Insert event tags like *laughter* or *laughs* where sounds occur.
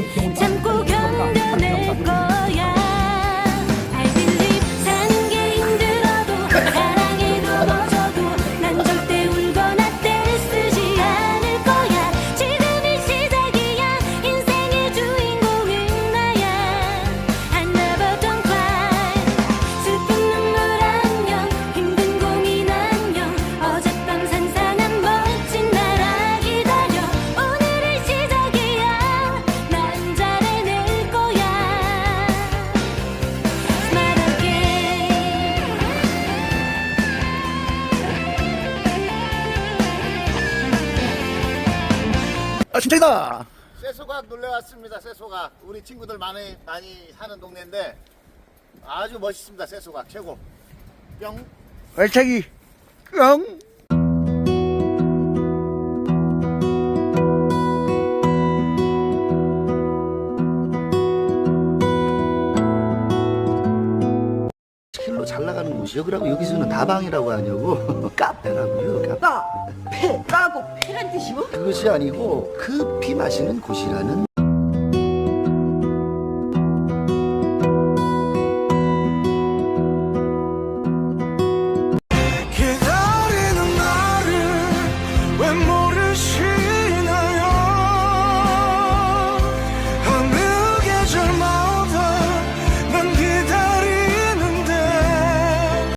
muito, muito. 아 진짜이다 쇠소각 놀래왔습니다. 쇠소각 우리 친구들 많이 많이 사는 동네인데 아주 멋있습니다. 쇠소각 최고. 뿅. 발차기 뿅 길로 잘 나가는 곳이요. 그러고 여기서는 다방이라고 하냐고 *laughs* 카페라고요. 카페. 까, 패, 까고 패란 뜻이고? 그것이 아니고 커피 마시는 곳이라는